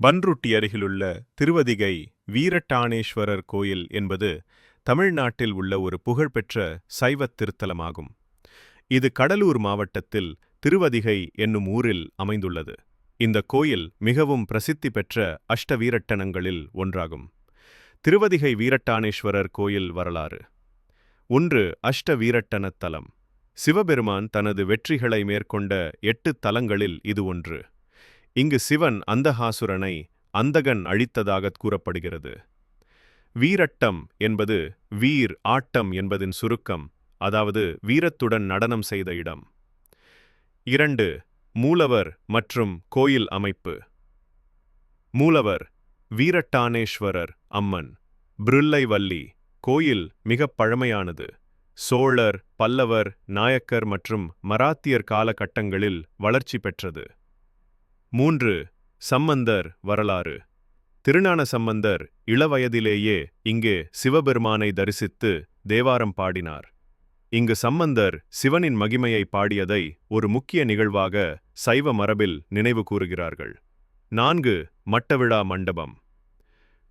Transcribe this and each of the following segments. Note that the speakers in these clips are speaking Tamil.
பன்ருட்டி அருகிலுள்ள திருவதிகை வீரட்டானேஸ்வரர் கோயில் என்பது தமிழ்நாட்டில் உள்ள ஒரு புகழ்பெற்ற சைவத் திருத்தலமாகும். இது கடலூர் மாவட்டத்தில் திருவதிகை என்னும் ஊரில் அமைந்துள்ளது. இந்த கோயில் மிகவும் பிரசித்தி பெற்ற அஷ்டவீரட்டனங்களில் ஒன்றாகும். திருவதிகை வீரட்டானேஸ்வரர் கோயில் வரலாறு. ஒன்று அஷ்ட தலம். சிவபெருமான் தனது வெற்றிகளை மேற்கொண்ட எட்டு தலங்களில் இது ஒன்று. இங்கு சிவன் அந்தஹாசுரனை அந்தகன் அழித்ததாகக் கூறப்படுகிறது. வீரட்டம் என்பது வீர் ஆட்டம் என்பதின் சுருக்கம் அதாவது வீரத்துடன் நடனம் செய்த இடம். இரண்டு மூலவர் மற்றும் கோயில் அமைப்பு. மூலவர் வீரட்டானேஸ்வரர் அம்மன். பிருல்லைவல்லி கோயில் மிகப் பழமையானது. சோழர் பல்லவர் நாயக்கர் மற்றும் மராத்தியர் காலகட்டங்களில் வளர்ச்சி பெற்றது. மூன்று சம்பந்தர் வரலாறு. திருஞான சம்பந்தர் இளவயதிலேயே இங்கே சிவபெருமானை தரிசித்து தேவாரம் பாடினார். இங்கு சம்பந்தர் சிவனின் மகிமையை பாடியதை ஒரு முக்கிய நிகழ்வாக சைவ மரபில் நினைவு கூறுகிறார்கள். நான்கு மட்டவிழா மண்டபம்.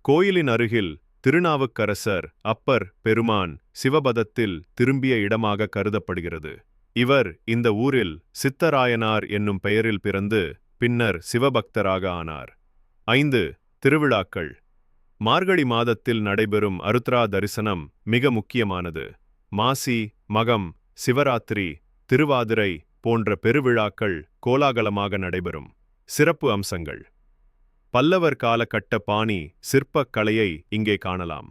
கோயிலின் அருகில் திருநாவுக்கரசர் அப்பர் பெருமான் சிவபதத்தில் திரும்பிய இடமாக கருதப்படுகிறது. இவர் இந்த ஊரில் சித்தராயனார் என்னும் பெயரில் பிறந்து பின்னர் சிவபக்தராக ஆனார். ஐந்து திருவிழாக்கள். மார்கழி மாதத்தில் நடைபெறும் அருத்ரா தரிசனம் மிக முக்கியமானது. மாசி மகம் சிவராத்திரி திருவாதிரை போன்ற பெருவிழாக்கள் கோலாகலமாக நடைபெறும். சிறப்பு அம்சங்கள். பல்லவர் காலகட்ட பாணி சிற்பக் கலையை இங்கே காணலாம்.